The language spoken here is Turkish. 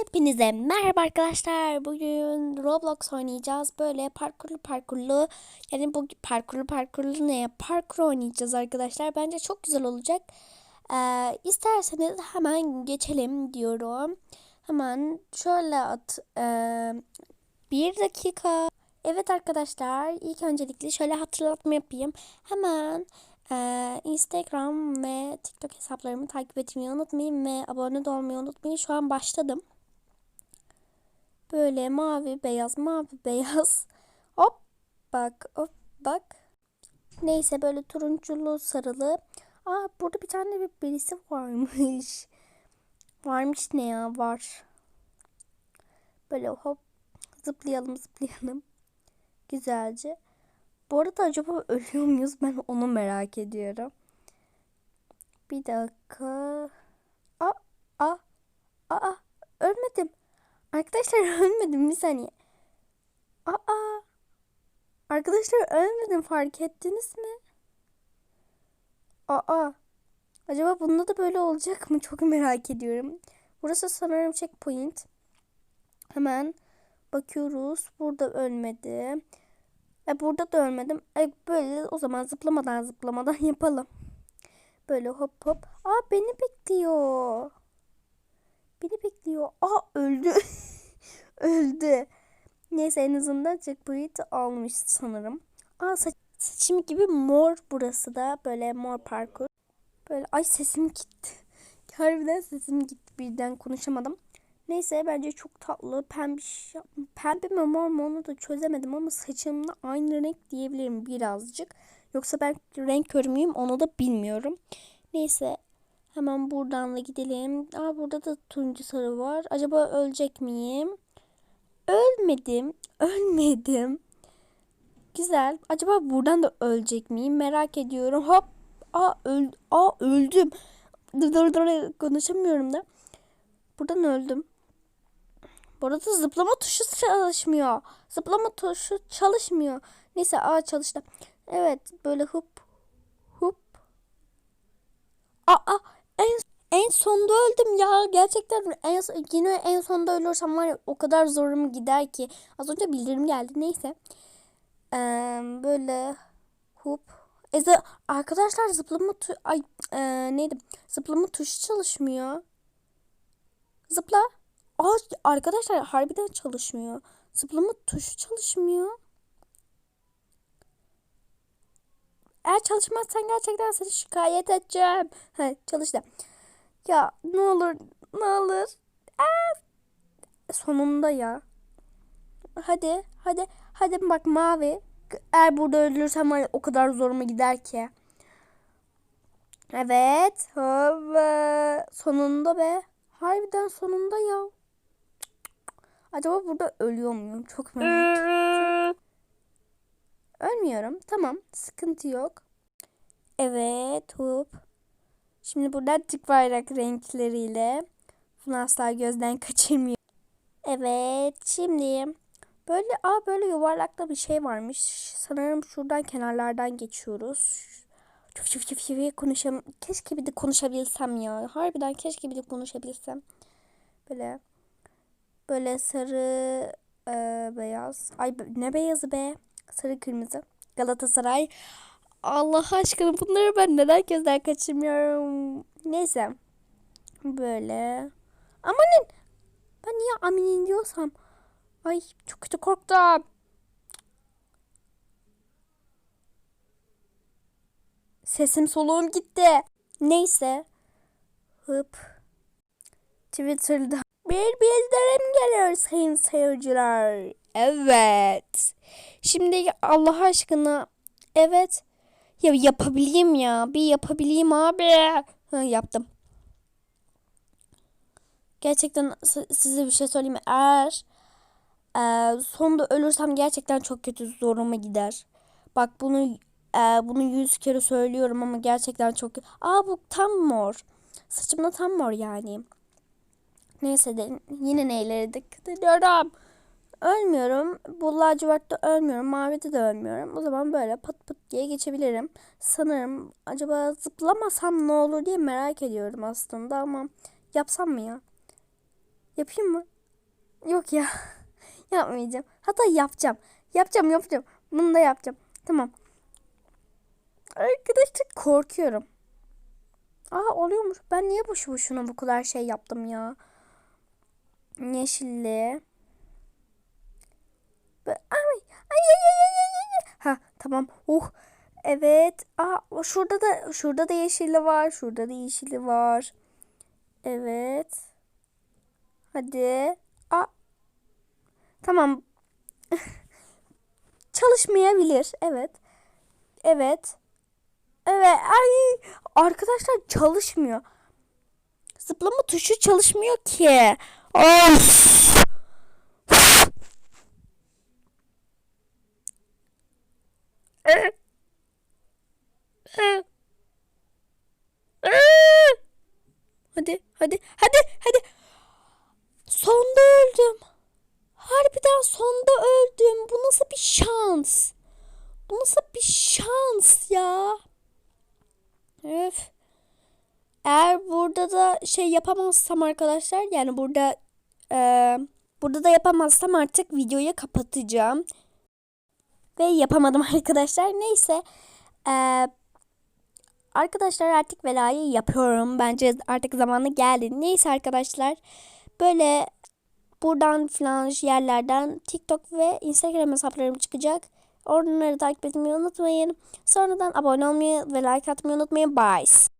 Hepinize merhaba arkadaşlar. Bugün Roblox oynayacağız. Böyle parkurlu parkurlu yani bu parkurlu parkurlu ne? Parkur oynayacağız arkadaşlar. Bence çok güzel olacak. Ee, isterseniz hemen geçelim diyorum. Hemen şöyle at. ee, bir dakika. Evet arkadaşlar ilk öncelikle şöyle hatırlatma yapayım. Hemen ee, Instagram ve TikTok hesaplarımı takip etmeyi unutmayın ve abone olmayı unutmayın. Şu an başladım. Böyle mavi beyaz mavi beyaz. Hop bak hop bak. Neyse böyle turunculu sarılı. Aa burada bir tane bir birisi varmış. Varmış ne ya var. Böyle hop zıplayalım zıplayalım. Güzelce. Bu arada acaba ölüyor muyuz? Ben onu merak ediyorum. Bir dakika. Aa, aa, aa, ölmedim. Arkadaşlar ölmedim bir saniye. Aa, arkadaşlar ölmedim fark ettiniz mi? Aa, acaba bunda da böyle olacak mı? Çok merak ediyorum. Burası sanırım checkpoint. Hemen bakıyoruz. Burada ölmedi. E burada da ölmedim. E böyle o zaman zıplamadan zıplamadan yapalım. Böyle hop hop. Aa beni bekliyor. Beni bekliyor. Aa öldü. öldü. Neyse en azından checkpoint almış sanırım. Aa saç, saçım gibi mor burası da. Böyle mor parkur. Böyle ay sesim gitti. Harbiden sesim gitti. Birden konuşamadım. Neyse bence çok tatlı. Pembiş, pembe mi mor mu onu da çözemedim ama saçımla aynı renk diyebilirim birazcık. Yoksa ben renk körü müyüm onu da bilmiyorum. Neyse hemen buradan da gidelim. Aa burada da turuncu sarı var. Acaba ölecek miyim? Ölmedim. Ölmedim. Güzel. Acaba buradan da ölecek miyim? Merak ediyorum. Hop. Aa, öl Aa öldüm. Dur dur dur konuşamıyorum da. Buradan öldüm. Bu arada zıplama tuşu çalışmıyor. Zıplama tuşu çalışmıyor. Neyse aa çalıştı. Evet böyle hop hop. Aa en en sonda öldüm ya. Gerçekten en yine en sonda ölürsem var ya o kadar zorum gider ki. Az önce bildirim geldi. Neyse. Ee, böyle hop. Eze arkadaşlar zıplama tu ay e, neydi? Zıplama tuşu çalışmıyor. Zıpla. Aa, arkadaşlar harbiden çalışmıyor. Zıplama tuşu çalışmıyor. Eğer çalışmazsan gerçekten seni şikayet edeceğim. He, çalıştı. Ya ne olur ne olur. Aa, sonunda ya. Hadi hadi hadi bak mavi. Eğer burada ölürsem o kadar zoruma gider ki. Evet. Hava. Sonunda be. Harbiden sonunda ya. Acaba burada ölüyor muyum? Çok merak ettim. Ölmüyorum. Tamam. Sıkıntı yok. Evet. Hop. Şimdi burada Türk bayrak renkleriyle bunu asla gözden kaçırmıyor. Evet. Şimdi böyle aa böyle yuvarlakta bir şey varmış. Sanırım şuradan kenarlardan geçiyoruz. Çuf çuf çuf çuf konuşam. Keşke bir de konuşabilsem ya. Harbiden keşke bir de konuşabilsem. Böyle böyle sarı e, beyaz. Ay ne beyazı be? Sarı kırmızı. Galatasaray. Allah aşkına bunları ben neden gözden kaçırmıyorum. Neyse. Böyle. Amanın. Ben niye aminin diyorsam. Ay çok kötü korktum. Sesim soluğum gitti. Neyse. Hıp. Twitter'da bir bildirim geliyor sayın seyirciler. Evet. Şimdi Allah aşkına evet. Ya yapabileyim ya. Bir yapabileyim abi. Ha, yaptım. Gerçekten size bir şey söyleyeyim? Eğer e, sonunda ölürsem gerçekten çok kötü zoruma gider. Bak bunu e, bunu yüz kere söylüyorum ama gerçekten çok... Aa bu tam mor. Saçımda tam mor yani. Neyse de yine neylere dikkat ediyorum. Ölmüyorum. Bu lacivertte ölmüyorum. Mavide de ölmüyorum. O zaman böyle pat pat diye geçebilirim. Sanırım acaba zıplamasam ne olur diye merak ediyorum aslında ama yapsam mı ya? Yapayım mı? Yok ya. Yapmayacağım. Hatta yapacağım. Yapacağım yapacağım. Bunu da yapacağım. Tamam. Arkadaşlar korkuyorum. Aa oluyormuş. Ben niye boşu boşuna bu kadar şey yaptım ya? Yeşilli. Be- Ay, ay, ay, ay, ay, ay. Ha tamam. Uh. Evet. Aa şurada da şurada da yeşilli var. Şurada da yeşilli var. Evet. Hadi. Aa. Tamam. Çalışmayabilir. Evet. Evet. Evet. Ay. Arkadaşlar çalışmıyor. Zıplama tuşu çalışmıyor ki. Of. Hadi, hadi, hadi, hadi. Sonda öldüm. Harbiden sonda öldüm. Bu nasıl bir şans? Bu nasıl bir şans ya? Öf. Eğer burada da şey yapamazsam arkadaşlar yani burada eee, burada da yapamazsam artık videoyu kapatacağım. Ve yapamadım arkadaşlar. Neyse. Eee, arkadaşlar artık velayı yapıyorum. Bence artık zamanı geldi. Neyse arkadaşlar. Böyle buradan filan yerlerden TikTok ve Instagram hesaplarım çıkacak. Onları takip etmeyi unutmayın. Sonradan abone olmayı ve like atmayı unutmayın. Bye.